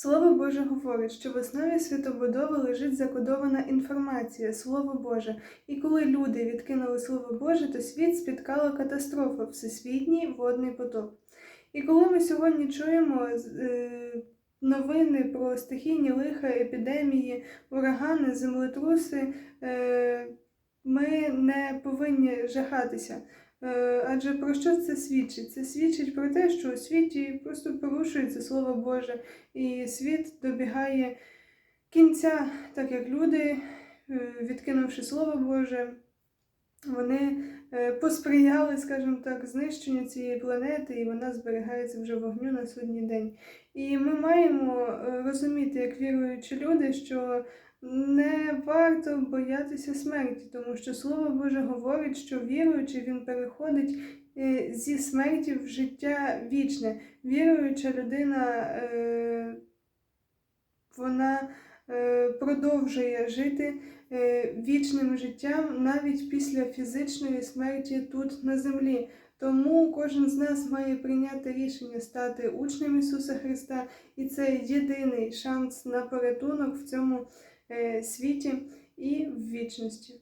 Слово Боже говорить, що в основі світобудови лежить закодована інформація, Слово Боже. І коли люди відкинули Слово Боже, то світ спіткала катастрофа, всесвітній водний потоп. І коли ми сьогодні чуємо е, новини про стихійні лиха, епідемії, урагани, землетруси, е, ми не повинні жахатися. Е, Адже про що це свідчить? Це свідчить про те, що у світі просто порушується Слово Боже, і світ добігає кінця, так як люди, е, відкинувши Слово Боже, вони е, посприяли, скажімо так, знищенню цієї планети, і вона зберігається вже вогню на судній день. І ми маємо е, розуміти, як віруючі люди, що не варто боятися смерті, тому що Слово Боже говорить, що віруючий він переходить е, зі смерті в життя вічне. Віруюча людина, вона продовжує жити е, вічним життям навіть після фізичної смерті тут на землі. Тому кожен з нас має прийняти рішення стати учнем Ісуса Христа, і це єдиний шанс на порятунок в цьому е, світі і в вічності.